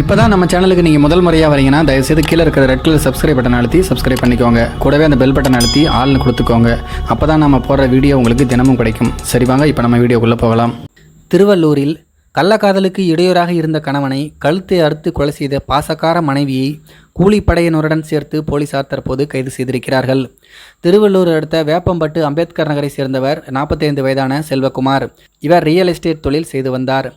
இப்போ தான் நம்ம சேனலுக்கு நீங்கள் முதல் முறையாக வரீங்கன்னா தயவுசெய்து கீழே இருக்கிற ரெட் கலர் சப்ஸ்கிரைப் பட்டன் அழுத்தி சப்ஸ்கிரைப் பண்ணிக்கோங்க. கூடவே அந்த பெல் பட்டன் அழுத்தி ஆள்னு கொடுத்துக்கோங்க. அப்போ தான் நம்ம போடுற வீடியோ உங்களுக்கு தினமும் கிடைக்கும். சரி வாங்க இப்போ நம்ம வீடியோக்குள்ளே போகலாம். திருவள்ளூரில் கள்ளக்காதலுக்கு இடையூறாக இருந்த கணவனை கழுத்தை அறுத்து கொலை செய்த பாசக்கார மனைவியை கூலிப்படையினருடன் சேர்த்து போலீசார் தற்போது கைது செய்திருக்கிறார்கள். திருவள்ளூர் அடுத்த வேப்பம்பட்டு அம்பேத்கர் நகரை சேர்ந்தவர் நாற்பத்தைந்து வயதான செல்வகுமார். இவர் ரியல் எஸ்டேட் தொழில் செய்து வந்தார்.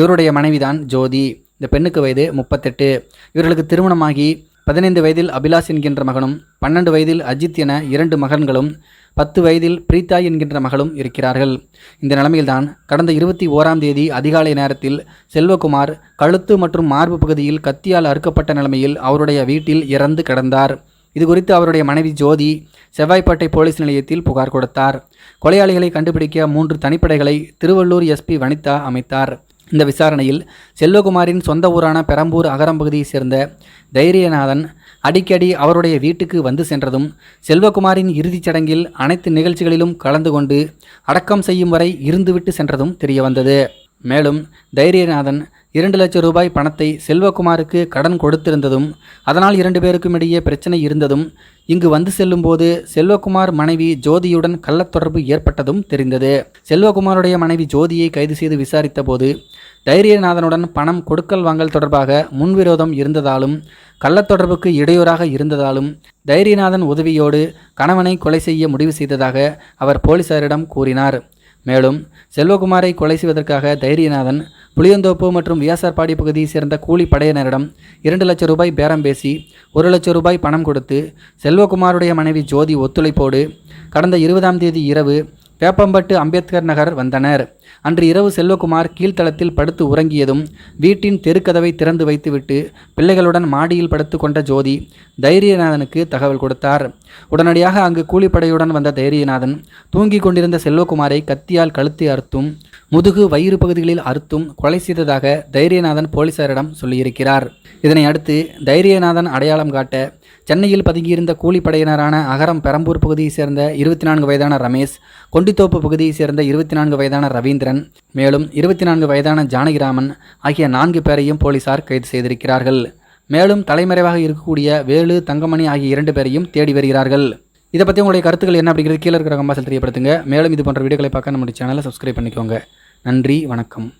இவருடைய மனைவிதான் ஜோதி. இந்த பெண்ணுக்கு வயது முப்பத்தெட்டு. இவர்களுக்கு திருமணமாகி பதினைந்து வயதில் அபிலாஷ் என்கின்ற மகனும் பன்னெண்டு வயதில் அஜித் என இரண்டு மகன்களும் பத்து வயதில் பிரீதா என்கின்ற மகளும் இருக்கிறார்கள். இந்த நிலைமையில்தான் கடந்த இருபத்தி ஓராம் தேதி அதிகாலை நேரத்தில் செல்வகுமார் கழுத்து மற்றும் மார்பு பகுதியில் கத்தியால் அறுக்கப்பட்ட நிலைமையில் அவருடைய வீட்டில் இறந்து கிடந்தார். இது குறித்து அவருடைய மனைவி ஜோதி செவ்வாய்ப்பேட்டை போலீஸ் நிலையத்தில் புகார் கொடுத்தார். கொலையாளிகளை கண்டுபிடிக்க மூன்று தனிப்படைகளை திருவள்ளூர் எஸ்பி வனிதா அமைத்தார். இந்த விசாரணையில் செல்வகுமாரின் சொந்த ஊரான பெரம்பூர் அகரம் பகுதியைச் சேர்ந்த தைரியநாதன் அடிக்கடி அவருடைய வீட்டுக்கு வந்து சென்றதும் செல்வகுமாரின் இறுதிச் சடங்கில் அனைத்து நிகழ்ச்சிகளிலும் கலந்து கொண்டு அடக்கம் செய்யும் வரை இருந்துவிட்டு சென்றதும் தெரியவந்தது. மேலும் தைரியநாதன் இரண்டு லட்சம் ரூபாய் பணத்தை செல்வகுமாருக்கு கடன் கொடுத்திருந்ததும் அதனால் இரண்டு பேருக்கும் இடையே பிரச்சனை இருந்ததும் இங்கு வந்து செல்லும்போது செல்வகுமார் மனைவி ஜோதியுடன் கள்ளத்தொடர்பு ஏற்பட்டதும் தெரிந்தது. செல்வகுமாருடைய மனைவி ஜோதியை கைது செய்து விசாரித்த போது தைரியநாதனுடன் பணம் கொடுக்கல் வாங்கல் தொடர்பாக முன்விரோதம் இருந்ததாலும் கள்ளத்தொடர்புக்கு இடையூறாக இருந்ததாலும் தைரியநாதன் உதவியோடு கணவனை கொலை செய்ய முடிவு செய்ததாக அவர் போலீசாரிடம் கூறினார். மேலும் செல்வகுமாரை கொலை செய்வதற்காக தைரியநாதன் புளியந்தோப்பு மற்றும் வியாசார்பாடி பகுதியை சேர்ந்த கூலி படையினரிடம் இரண்டு லட்சம் ரூபாய் பேரம் பேசி ஒரு லட்சம் ரூபாய் பணம் கொடுத்து செல்வகுமாருடைய மனைவி ஜோதி ஒத்துழைப்போடு கடந்த இருபதாம் தேதி இரவு வேப்பம்பட்டு அம்பேத்கர் நகர் வந்தனர். அன்று இரவு செல்வகுமார் கீழ்த்தளத்தில் படுத்து உறங்கியதும் வீட்டின் தெருக்கதவை திறந்து வைத்துவிட்டு பிள்ளைகளுடன் மாடியில் படுத்து கொண்ட ஜோதி தைரியநாதனுக்கு தகவல் கொடுத்தார். உடனடியாக அங்கு கூலிப்படையுடன் வந்த தைரியநாதன் தூங்கிக் கொண்டிருந்த செல்வகுமாரை கத்தியால் கழுத்து அறுத்தும் முதுகு வயிறு பகுதிகளில் அறுத்தும் கொலை செய்ததாக தைரியநாதன் போலீசாரிடம் சொல்லியிருக்கிறார். இதனை அடுத்து தைரியநாதன் அடையாளம் காட்ட சென்னையில் பதுங்கியிருந்த கூலிப்படையினரான அகரம் பெரம்பூர் பகுதியைச் சேர்ந்த இருபத்தி நான்கு வயதான ரமேஷ் கொண்டித்தோப்பு பகுதியைச் சேர்ந்த இருபத்தி நான்கு வயதான ரவீந்திரன் மேலும் இருபத்தி நான்கு வயதான ஜானகிராமன் ஆகிய நான்கு பேரையும் போலீசார் கைது செய்திருக்கிறார்கள். மேலும் தலைமறைவாக இருக்கக்கூடிய வேலு தங்கமணி ஆகிய இரண்டு பேரையும் தேடி வருகிறார்கள். இதை பற்றி உங்களுடைய கருத்துக்கள் என்ன அப்படிங்கிறது கீழே இருக்கிற கம்பாசல் தெரியப்படுத்துங்க. மேலும் இது போன்ற வீடியோக்களை பார்க்க நம்முடைய சேனலை சப்ஸ்கிரைப் பண்ணிக்கோங்க. நன்றி வணக்கம்.